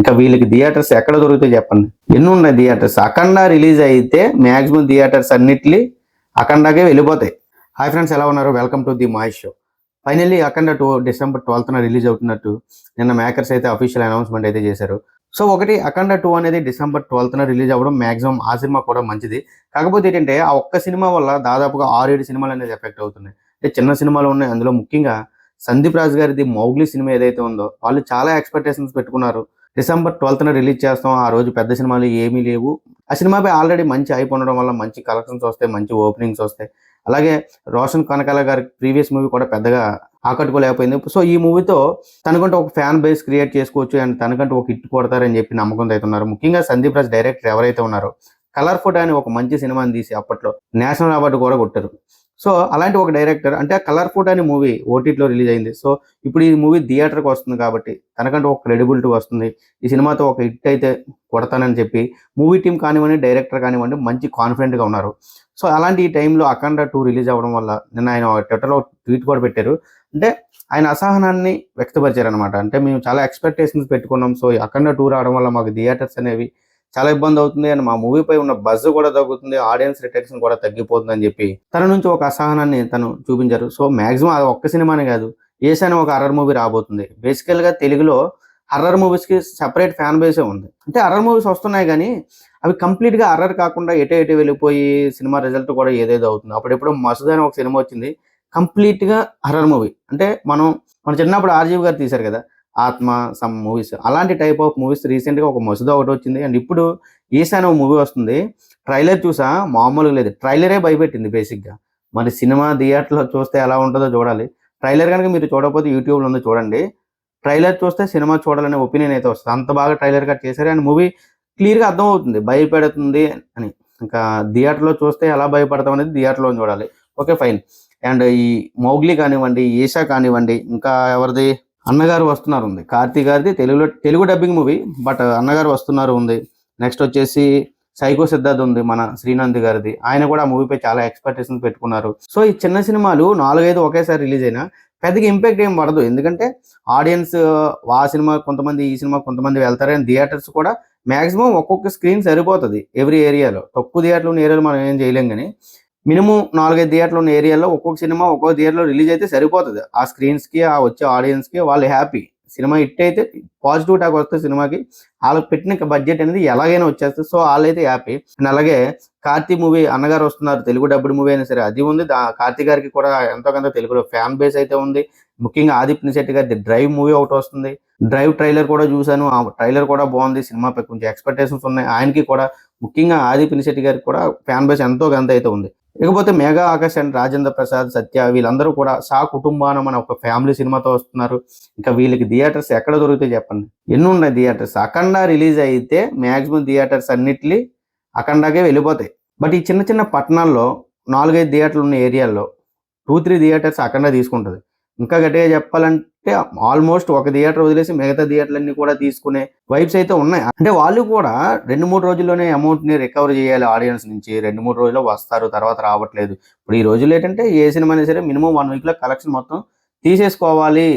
ఇంకా వీళ్ళకి థియేటర్స్ ఎక్కడ దొరుకుతాయి చెప్పండి. ఎన్ని ఉన్నాయి థియేటర్స్? అఖండ రిలీజ్ అయితే మ్యాక్సిమం థియేటర్స్ అన్నిటి అఖండకే వెళ్ళిపోతాయి. హాయ్ ఫ్రెండ్స్ ఎలా ఉన్నారు? Welcome to the Mahesh show. Finally Akhanda two December ట్వెల్త్న release అవుతున్నట్టు నిన్న మేకర్స్ అయితే అఫీషియల్ అనౌన్స్మెంట్ అయితే చేశారు. సో ఒకటి అఖండ టూ అనేది డిసెంబర్ ట్వెల్త్న రిలీజ్ అవ్వడం మాక్సిమం ఆ సినిమా కూడా మంచిది. కాకపోతే ఏంటంటే ఆ ఒక్క సినిమా వల్ల దాదాపుగా ఆరు ఏడు సినిమాలు అనేది ఎఫెక్ట్ అవుతున్నాయి. అంటే చిన్న సినిమాలు ఉన్నాయి. అందులో ముఖ్యంగా సందీప్ రాజ్ గారిది మౌగ్లీ సినిమా ఏదైతే ఉందో వాళ్ళు చాలా ఎక్స్పెక్టేషన్స్ పెట్టుకున్నారు. డిసెంబర్ ట్వెల్త్న రిలీజ్ చేస్తాం. ఆ రోజు పెద్ద సినిమాలు ఏమీ లేవు. ఆ సినిమాపై ఆల్రెడీ మంచి హైప్ ఉండడం వల్ల మంచి కలెక్షన్స్ వస్తాయి మంచి ఓపెనింగ్స్ వస్తాయి. అలాగే రోషన్ కనకాల గారి ప్రీవియస్ మూవీ కూడా పెద్దగా ఆకట్టుకోలేకపోయింది. సో ఈ మూవీతో తనకంటూ ఒక ఫ్యాన్ బేస్ క్రియేట్ చేసుకోవచ్చు అండ్ తనకంటూ ఒక హిట్ కొడతారని చెప్పి నమ్మకంతో అయితే ఉన్నారు. ముఖ్యంగా సందీప్ రాజ్ డైరెక్టర్ ఎవరైతే ఉన్నారో కలర్ఫుడ్ అని ఒక మంచి సినిమాని తీసి అప్పట్లో నేషనల్ అవార్డు కూడా కొట్టారు. సో అలాంటి ఒక డైరెక్టర్ అంటే కలర్ ఫుడ్ అనే మూవీ ఓటీటీలో రిలీజ్ అయింది. సో ఇప్పుడు ఈ మూవీ థియేటర్కి వస్తుంది కాబట్టి తనకంటే ఒక క్రెడిబిలిటీ వస్తుంది. ఈ సినిమాతో ఒక హిట్ అయితే కొడతానని చెప్పి మూవీ టీం కానివ్వండి డైరెక్టర్ కానివ్వండి మంచి కాన్ఫిడెంట్గా ఉన్నారు. సో అలాంటి ఈ టైంలో అఖండ టూ రిలీజ్ అవ్వడం వల్ల నిన్న ఆయన ట్విట్టర్లో ట్వీట్ కూడా పెట్టారు. అంటే ఆయన అసహనాన్ని వ్యక్తపరిచారు అనమాట అంటే మేము చాలా ఎక్స్పెక్టేషన్స్ పెట్టుకున్నాం. సో అఖండ టూ రావడం వల్ల మాకు థియేటర్స్ అనేవి చాలా ఇబ్బంది అవుతుంది. అండ్ మా మూవీపై ఉన్న బజ్ కూడా తగ్గుతుంది. ఆడియన్స్ రిటెక్షన్ కూడా తగ్గిపోతుంది అని చెప్పి తన నుంచి ఒక అసహనాన్ని తను చూపించారు. సో మాక్సిమం అది ఒక్క సినిమానే కాదు. ఏసైనా ఒక హర్రర్ మూవీ రాబోతుంది. బేసికల్గా తెలుగులో హర్రర్ మూవీస్కి సెపరేట్ ఫ్యాన్ బేసే ఉంది. అంటే హర్రర్ మూవీస్ వస్తున్నాయి కానీ అవి కంప్లీట్గా హర్రర్ కాకుండా ఎటు ఎటు వెళ్ళిపోయి సినిమా రిజల్ట్ కూడా ఏదేదో అవుతుంది. అప్పుడెప్పుడు మసూద్ అని ఒక సినిమా వచ్చింది. కంప్లీట్గా హర్రర్ మూవీ అంటే మనం మన చిన్నప్పుడు ఆర్జీవి గారు తీశారు కదా. ఆత్మ సమ్ మూవీస్. అలాంటి టైప్ ఆఫ్ మూవీస్ రీసెంట్గా ఒక మసుదా ఒకటి వచ్చింది. అండ్ ఇప్పుడు ఈశాన్ ఒక మూవీ వస్తుంది. ట్రైలర్ చూసా? మామూలుగా లేదు. ట్రైలరే భయపెట్టింది బేసిక్గా మరి సినిమా థియేటర్లో చూస్తే ఎలా ఉంటుందో చూడాలి. ట్రైలర్ కనుక మీరు చూడకపోతే యూట్యూబ్లో ఉంది చూడండి. ట్రైలర్ చూస్తే సినిమా చూడాలనే ఒపీనియన్ అయితే వస్తుంది. అంత బాగా ట్రైలర్ కట్ చేశారు. అండ్ మూవీ క్లియర్గా అర్థం అవుతుంది భయపెడుతుంది అని. ఇంకా థియేటర్లో చూస్తే ఎలా భయపడతాం అనేది థియేటర్లో చూడాలి. ఓకే ఫైన్ అండ్ ఈ మౌగ్లీ కానివ్వండి ఈషా కానివ్వండి ఇంకా ఎవరిది? అన్నగారు వస్తున్నారు ఉంది. కార్తీ గారిది తెలుగులో తెలుగు డబ్బింగ్ మూవీ బట్ అన్నగారు వస్తున్నారు ఉంది. నెక్స్ట్ వచ్చేసి సైకో సిద్ధార్థ్ ఉంది మన శ్రీనంద్ గారిది. ఆయన కూడా ఆ మూవీపై చాలా ఎక్స్పెక్టేషన్స్ పెట్టుకున్నారు. సో ఈ చిన్న సినిమాలు నాలుగైదు ఒకేసారి రిలీజ్ అయినా పెద్దగా ఇంపాక్ట్ ఏం పడదు. ఎందుకంటే ఆడియన్స్ ఆ సినిమా కొంతమంది ఈ సినిమా కొంతమంది వెళ్తారని థియేటర్స్ కూడా మ్యాక్సిమం ఒక్కొక్క స్క్రీన్ సరిపోతుంది. ఎవ్రీ ఏరియాలో తక్కువ థియేటర్లు ఉన్న ఏరియాలో మనం ఏం చేయలేం కానీ మినిమం నాలుగైదు థియేటర్లు ఉన్న ఏరియాలో ఒక్కొక్క సినిమా ఒక్కొక్క థియేటర్లో రిలీజ్ అయితే సరిపోతుంది. ఆ స్క్రీన్స్కి ఆ వచ్చే ఆడియన్స్కి వాళ్ళు హ్యాపీ. సినిమా హిట్ అయితే పాజిటివ్ టాక్ వస్తే సినిమాకి. వాళ్ళకి పెట్టిన బడ్జెట్ అనేది ఎలాగైనా వచ్చేస్తుంది. సో వాళ్ళైతే హ్యాపీ. అండ్ అలాగే కార్తీ మూవీ అన్నగారు వస్తున్నారు. తెలుగు డబ్బుడు మూవీ అయినా సరే అది ఉంది. దా- కార్తీ గారికి కూడా ఎంతో కొంత తెలుగులో ఫ్యాన్ బేస్ అయితే ఉంది. ముఖ్యంగా ఆదిత్య శెట్టి గారి డ్రైవ్ మూవీ ఒకటి వస్తుంది. డ్రైవ్ ట్రైలర్ కూడా చూశాను. ఆ ట్రైలర్ కూడా బాగుంది. సినిమాపై కొంచెం ఎక్స్పెక్టేషన్స్ ఉన్నాయి. ఆయనకి కూడా ముఖ్యంగా ఆదిత్య శెట్టి గారికి కూడా ఫ్యాన్ బేస్ ఎంతో కొంత అయితే ఉంది. ఇకపోతే మేఘా ఆకాష్ అండ్ రాజేంద్ర ప్రసాద్ సత్య వీళ్ళందరూ కూడా సా కుటుంబాన మన ఒక ఫ్యామిలీ సినిమాతో వస్తున్నారు. ఇంకా వీళ్ళకి థియేటర్స్ ఎక్కడ దొరుకుతాయి చెప్పండి? ఎన్ని ఉన్నాయి థియేటర్స్? అఖండ రిలీజ్ అయితే మాక్సిమం థియేటర్స్ అన్నిటి అఖండాకే వెళ్ళిపోతాయి. బట్ ఈ చిన్న చిన్న పట్టణాల్లో నాలుగైదు థియేటర్లు ఉన్న ఏరియాల్లో టూ త్రీ థియేటర్స్ అఖండ తీసుకుంటుంది. ఇంకా గట్టిగా చెప్పాలంటే అంటే ఆల్మోస్ట్ ఒక థియేటర్ వదిలేసి మిగతా థియేటర్లన్నీ కూడా తీసుకునే వైబ్స్ అయితే ఉన్నాయి. అంటే వాళ్ళు కూడా రెండు మూడు రోజుల్లోనే అమౌంట్ని రికవర్ చేయాలి ఆడియన్స్ నుంచి. రెండు మూడు రోజుల్లో వస్తారు తర్వాత రావట్లేదు. ఇప్పుడు ఈ రోజుల్లో ఏంటంటే ఏ సినిమా సరే మినిమం వన్ వీక్లో కలెక్షన్ మొత్తం తీసేసుకోవాలి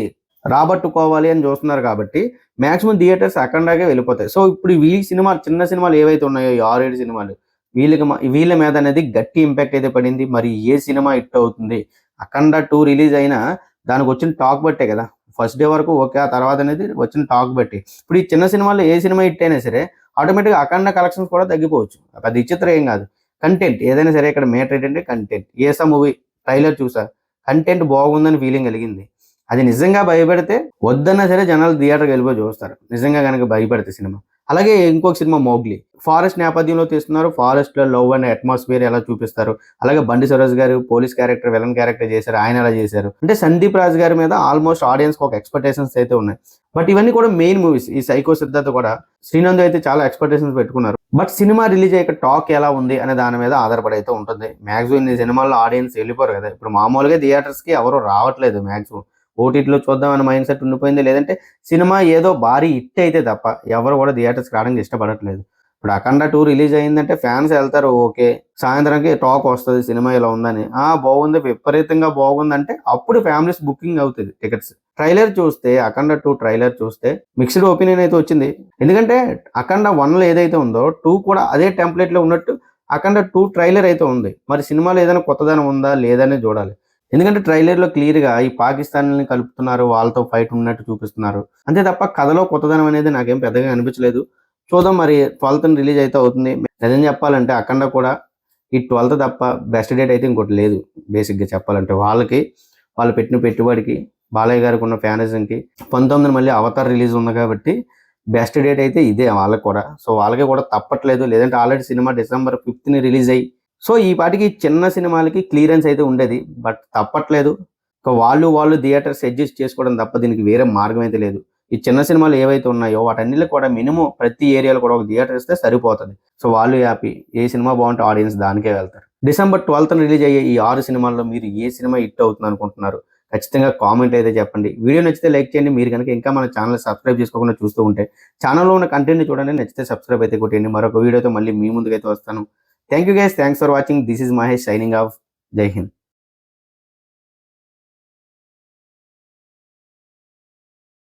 రాబట్టుకోవాలి అని చూస్తున్నారు కాబట్టి మాక్సిమం థియేటర్స్ అఖండాగా వెళ్ళిపోతాయి. సో ఇప్పుడు ఈ సినిమా చిన్న సినిమాలు ఏవైతే ఉన్నాయో ఈ ఆరేడు సినిమాలు వీళ్ళకి వీళ్ళ మీద అనేది గట్టి ఇంపాక్ట్ అయితే పడింది. మరి ఏ సినిమా హిట్ అవుతుంది? అఖండ టూ రిలీజ్ అయినా దానికి వచ్చిన టాక్ బట్టే కదా. ఫస్ట్ డే వరకు ఓకే ఆ తర్వాత అనేది వచ్చిన టాక్ బట్టి. ఇప్పుడు ఈ చిన్న సినిమాలో ఏ సినిమా హిట్ అయినా సరే ఆటోమేటిక్గా అఖండ కలెక్షన్స్ కూడా తగ్గిపోవచ్చు. అది విచిత్రం ఏం కాదు. కంటెంట్ ఏదైనా సరే ఇక్కడ మేటర్ ఏంటంటే కంటెంట్ ఏసా మూవీ ట్రైలర్ చూసా. కంటెంట్ బాగుందని ఫీలింగ్ కలిగింది. అది నిజంగా భయపెడితే వద్దన్నా సరే జనాలు థియేటర్కి వెళ్ళిపోయి చూస్తారు. నిజంగా కనుక భయపెడితే సినిమా. అలాగే ఇంకొక సినిమా మోగ్లీ. ఫారెస్ట్ నేపథ్యంలో తీస్తున్నారు. ఫారెస్ట్లో లవ్ అండ్ అట్మాస్ఫియర్ ఎలా చూపిస్తారు? అలాగే బండి సరోజ్ గారు పోలీస్ క్యారెక్టర్ విలన్ క్యారెక్టర్ చేశారు. ఆయన ఎలా చేశారు? అంటే సందీప్ రాజ్ గారి మీద ఆల్మోస్ట్ ఆడియన్స్ ఒక ఎక్స్పెక్టేషన్స్ అయితే ఉన్నాయి. బట్ ఇవన్నీ కూడా మెయిన్ మూవీస్. ఈ సైకో సిద్ధార్థ కూడా శ్రీనందు అయితే చాలా ఎక్స్పెక్టేషన్స్ పెట్టుకున్నారు. బట్ సినిమా రిలీజ్ అయ్యే టాక్ ఎలా ఉంది అనే దాని మీద ఆధారపడి అయితే ఉంటుంది. మ్యాక్సిమం ఈ సినిమాల్లో ఆడియన్స్ వెళ్ళిపోరు కదా. ఇప్పుడు మామూలుగా థియేటర్స్కి ఎవరు రావట్లేదు మ్యాక్సిమం ఓటీటీలో చూద్దాం అనే మైండ్ సెట్ ఉండిపోయింది. లేదంటే సినిమా ఏదో భారీ హిట్ అయితే తప్ప ఎవరు కూడా థియేటర్స్కి రావడానికి ఇష్టపడట్లేదు. ఇప్పుడు అఖండ టూ రిలీజ్ అయిందంటే ఫ్యాన్స్ వెళ్తారు ఓకే. సాయంత్రంకి టాక్ వస్తుంది సినిమా ఇలా ఉందని. ఆ బాగుంది విపరీతంగా బాగుంది అంటే అప్పుడు ఫ్యామిలీస్ బుకింగ్ అవుతుంది టికెట్స్. ట్రైలర్ చూస్తే అఖండ టూ ట్రైలర్ చూస్తే మిక్స్డ్ ఒపీనియన్ అయితే వచ్చింది. ఎందుకంటే అఖండ వన్లో ఏదైతే ఉందో టూ కూడా అదే టెంప్లెట్లో ఉన్నట్టు అఖండ టూ ట్రైలర్ అయితే ఉంది. మరి సినిమాలో ఏదైనా కొత్తదనం ఉందా లేదనే చూడాలి. ఎందుకంటే ట్రైలర్లో క్లియర్గా ఈ పాకిస్తాన్ కలుపుతున్నారు వాళ్ళతో ఫైట్ ఉన్నట్టు చూపిస్తున్నారు. అంతే తప్ప కథలో కొత్తదనం అనేది నాకేం పెద్దగా అనిపించలేదు. చూద్దాం మరి ట్వెల్త్ రిలీజ్ అయితే అవుతుంది. నిజం చెప్పాలంటే అఖండ కూడా ఈ ట్వెల్త్ తప్ప బెస్ట్ డేట్ అయితే ఇంకోటి లేదు. బేసిక్గా చెప్పాలంటే వాళ్ళకి వాళ్ళు పెట్టిన పెట్టుబడికి బాలయ్య గారికి ఉన్న ఫ్యానిజంకి. పంతొమ్మిది మళ్ళీ అవతార్ రిలీజ్ ఉంది కాబట్టి బెస్ట్ డేట్ అయితే ఇదే వాళ్ళకి కూడా. సో వాళ్ళకి కూడా తప్పట్లేదు. లేదంటే ఆల్రెడీ సినిమా డిసెంబర్ ఫిఫ్త్ని రిలీజ్ అయ్యి సో ఈ పాటికి చిన్న సినిమాలకి క్లియరెన్స్ అయితే ఉండేది. బట్ తప్పట్లేదు. ఇక వాళ్ళు వాళ్ళు థియేటర్స్ అడ్జస్ట్ చేసుకోవడం తప్ప దీనికి వేరే మార్గం అయితే లేదు. ఈ చిన్న సినిమాలు ఏవైతే ఉన్నాయో వాటన్నిటిలో కూడా మినిమం ప్రతి ఏరియాలో కూడా ఒక థియేటర్ ఇస్తే సరిపోతుంది. సో వాళ్ళు హ్యాపీ. ఏ సినిమా బాగుంటే ఆడియన్స్ దానికే వెళ్తారు. డిసెంబర్ ట్వెల్త్ రిలీజ్ అయ్యే ఈ ఆరు సినిమాల్లో మీరు ఏ సినిమా హిట్ అవుతుంది అనుకుంటున్నారు? ఖచ్చితంగా కామెంట్ అయితే చెప్పండి. వీడియో నచ్చితే లైక్ చేయండి. మీరు కనుక ఇంకా మన ఛానల్ సబ్స్క్రైబ్ చేసుకోకుండా చూస్తూ ఉంటే ఛానల్లో ఉన్న కంటెంట్ చూడండి. నచ్చితే సబ్స్క్రైబ్ అయితే కొట్టండి మరొక వీడియోతో మళ్ళీ మీ ముందుకైతే వస్తాను. Thank you guys. Thanks for watching. This is Mahesh signing off. Jai Hind.